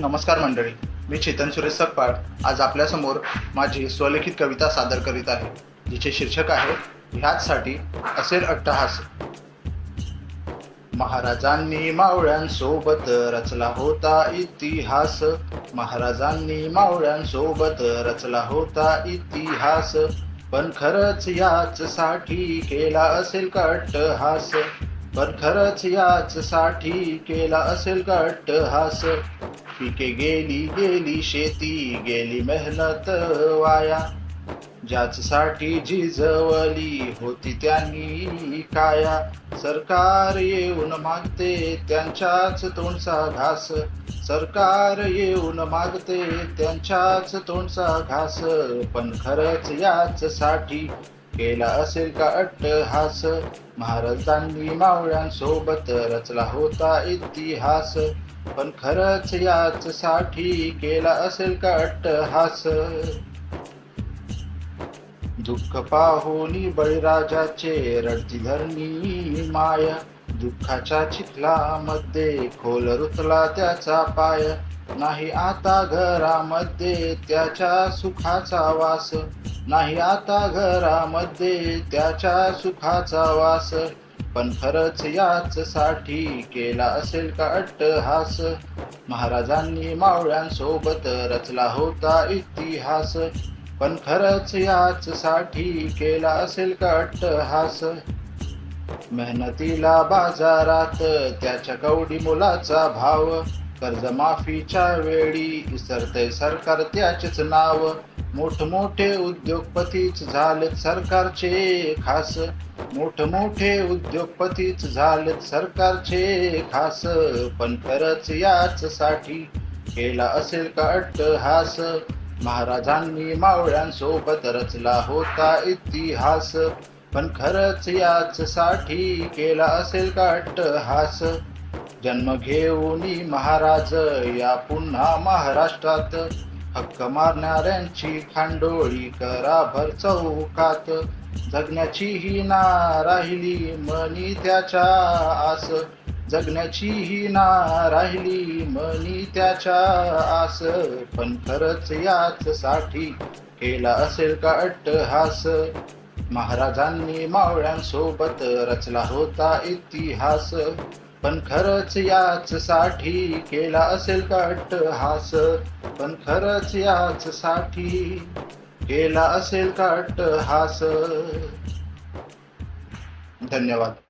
नमस्कार मंडळी मी चेतन सुरेश सकपाळ आज आपल्यासमोर माझी स्वलिखित कविता सादर करीत आहे जिचे शीर्षक आहे ह्याचसाठी असेल अट्टहास. महाराजांनी मावळ्यांसोबत रचला होता इतिहास. महाराजांनी मावळ्यांसोबत रचला होता इतिहास. पण खरंच याच साठी केला असेल का अट्टहास? पण खरंच याच साठी केला असेल का अट्टहास पिके गेली गेली शेती गेली मेहनत वाया. ज्याचसाठी जिजवली होती त्यांनी काया. सरकार येऊन मागते त्यांच्याच तोंडचा घास. सरकार येऊन मागते त्यांच्याच तोंडचा घास. पण खरंच याच साठी केला असेल का अट्टहास? महाराजांनी मावळ्यांसोबत रचला होता इतिहास. पण खरंच याच साठी केला असेल का अट्टहास? दुःख पाहुनी बळीराजाचे रडती धरणी माय. दुःखाच्या चिखलामध्ये खोल रुतला त्याचा पाय. नाही आता घरामध्ये त्याच्या सुखाचा वास. नाही आता घरामध्ये त्याच्या सुखाचा वास. पण खरंच याच साठी केला असेल का अट्टहास? महाराजांनी मावळ्यांसोबत रचला होता इतिहास. पण खरंच याच साठी केला असेल का अट्टहास? मेहनतीला बाजारात त्याच्या कवडी मुलाचा भाव. कर्जमाफीच्या वेळी इसरते सरकार त्याचेच नाव. मोठमोठे उद्योगपतीच झालेत सरकारचे खास. मोठमोठे उद्योगपतीच झालेत सरकारचे खास. पण खरंच याच साठी केला असेल का अट्टहास? महाराजांनी मावळ्यांसोबत रचला होता इतिहास. पण खरंच याच साठी केला असेल का अट्टहास? जन्म घेऊन महाराज या पुन्हा महाराष्ट्रात. हक्क मारणाऱ्यांची खांडोळी करा भर चौकात. जगण्याची ही ना राहिली मनी त्याच्या आस. जगण्याची ही ना राहिली मनी त्याच्या आस. पण खरंच याच साठी केला असेल का अट्टहास? महाराजांनी मावळ्यांसोबत रचला होता इतिहास. पण खरंच याच साठी केला असेल का अट्टहास पण खरंच याच साठी केला असेल का अट्टहास धन्यवाद.